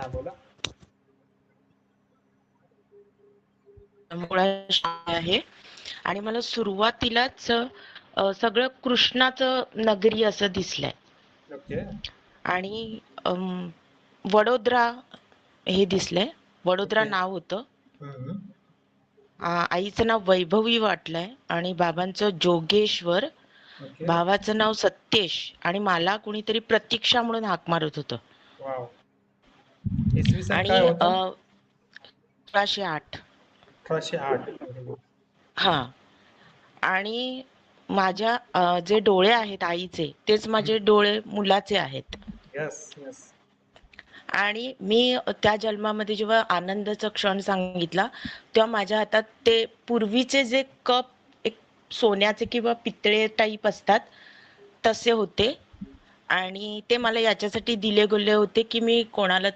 हा बोला. आहे. आणि मला सुरुवातीलाच सगळं कृष्णाचं नगरी असं दिसलंय. आणि वडोदरा हे दिसलंय. वडोदरा. नाव होतं. आईचं नाव वैभवी वाटलंय आणि बाबांचं जोगेश्वर. भावाचं नाव सत्येश आणि मला कुणीतरी प्रतीक्षा म्हणून हाक मारत होतं. इसवी सन आणि काय होतं? अ, अठराशे आठ. अठराशे आठ. हा. आणि माझ्या अ, जे डोळे आहेत आईचे तेच माझे डोळे मुलाचे आहेत. यस यस आणि मी त्या जन्मामध्ये जेव्हा आनंदाचा क्षण सांगितला तेव्हा माझ्या हातात ते पूर्वीचे जे कप एक सोन्याचे किंवा पितळे टाईप असतात तसे होते. आणि ते मला याच्यासाठी दिले गेले होते की मी कोणाला